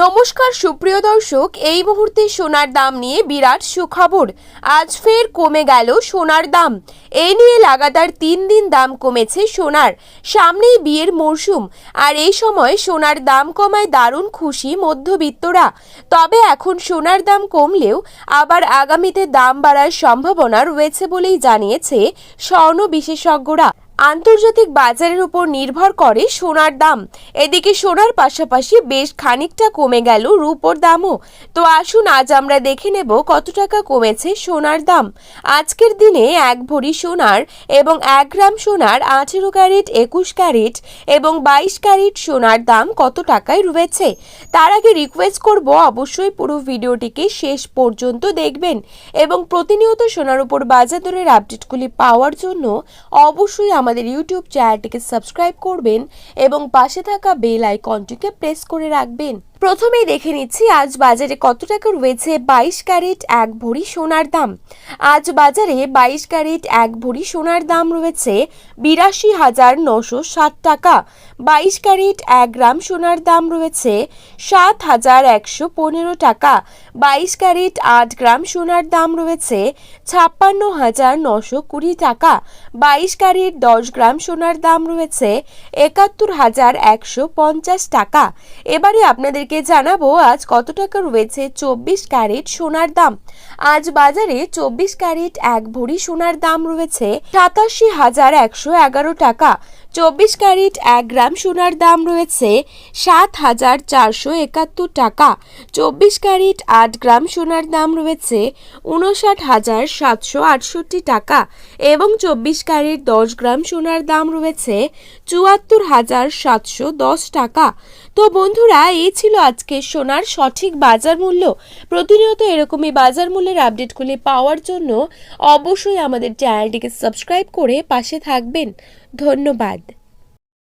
নমস্কার, সুপ্রিয় দর্শক, এই মুহূর্তে সোনার দাম নিয়ে বিরাট সুখবর। আজ ফের কমে গেল সোনার দাম। এই নিয়ে লাগাতার তিন দিন দাম কমেছে সোনার। সামনেই বিয়ের মরশুম, আর এই সময় সোনার দাম কমায় দারুণ খুশি মধ্যবিত্তরা। তবে এখন সোনার দাম কমলেও আবার আগামীতে দাম বাড়ার সম্ভাবনা রয়েছে বলেই জানিয়েছে স্বর্ণ বিশেষজ্ঞরা। আন্তর্জাতিক বাজারের উপর নির্ভর করে সোনার দাম। এদিকে সোনার পাশাপাশি বেশ খানিকটা কমে গেল রূপোর দামও। তো আসুন, আজ আমরা দেখে নেব কত টাকা কমেছে সোনার দাম। আজকের দিনে এক ভরি সোনার এবং এক গ্রাম সোনার আঠেরো ক্যারেট, একুশ ক্যারেট এবং বাইশ ক্যারেট সোনার দাম কত টাকায় রয়েছে তার আগে রিকোয়েস্ট করব, অবশ্যই পুরো ভিডিওটিকে শেষ পর্যন্ত দেখবেন এবং প্রতিনিয়ত সোনার উপর বাজার দরের আপডেটগুলি পাওয়ার জন্য অবশ্যই আমাদের ইউটিউব চ্যানেলটিকে সাবস্ক্রাইব করবেন এবং পাশে থাকা বেল আইকনটিকে প্রেস করে রাখবেন। প্রথমেই দেখে নিচ্ছি, আজ বাজারে কত টাকা রয়েছে? বাইশ ক্যারেট, এক ভরি সোনার দাম। আজ বাজারে বাইশ ক্যারেট, এক ভরি সোনার দাম রয়েছে বিরাশি হাজার নশো ষাট টাকা। বাইশ ক্যারেট, এক গ্রাম সোনার দাম রয়েছে সাত হাজার একশো পনেরো টাকা। বাইশ ক্যারেট, আট গ্রাম সোনার দাম রয়েছে ছাপ্পান্ন হাজার নশো কুড়ি টাকা। বাইশ ক্যারেট, দশ গ্রাম সোনার দাম রয়েছে একাত্তর হাজার একশো পঞ্চাশ টাকা। এবারে আপনাদেরকে জানাব আজ কত টাকা রয়েছে চব্বিশ ক্যারেট সোনার দাম। আজ বাজারে চব্বিশ ক্যারেট এক ভরি সোনার দাম রয়েছে সাতাশি হাজার একশো এগারো টাকা। চব্বিশ ক্যারেট এক গ্রাম সোনার দাম রয়েছে সাত হাজার চারশো একাত্তর টাকা। চব্বিশ ক্যারেট আট গ্রাম সোনার দাম রয়েছে উনষাট হাজার সাতশো আটষট্টি টাকা এবং চব্বিশ ক্যারেট দশ গ্রাম সোনার দাম রয়েছে চুয়াত্তর হাজার সাতশো দশ টাকা। তো বন্ধুরা, এই ছিল আজকে সোনার সঠিক বাজার মূল্য। প্রতিনিয়ত এরকমই বাজার মূল্যের আপডেটগুলি পাওয়ার জন্য অবশ্যই আমাদের চ্যানেলটিকে সাবস্ক্রাইব করে পাশে থাকবেন। ধন্যবাদ।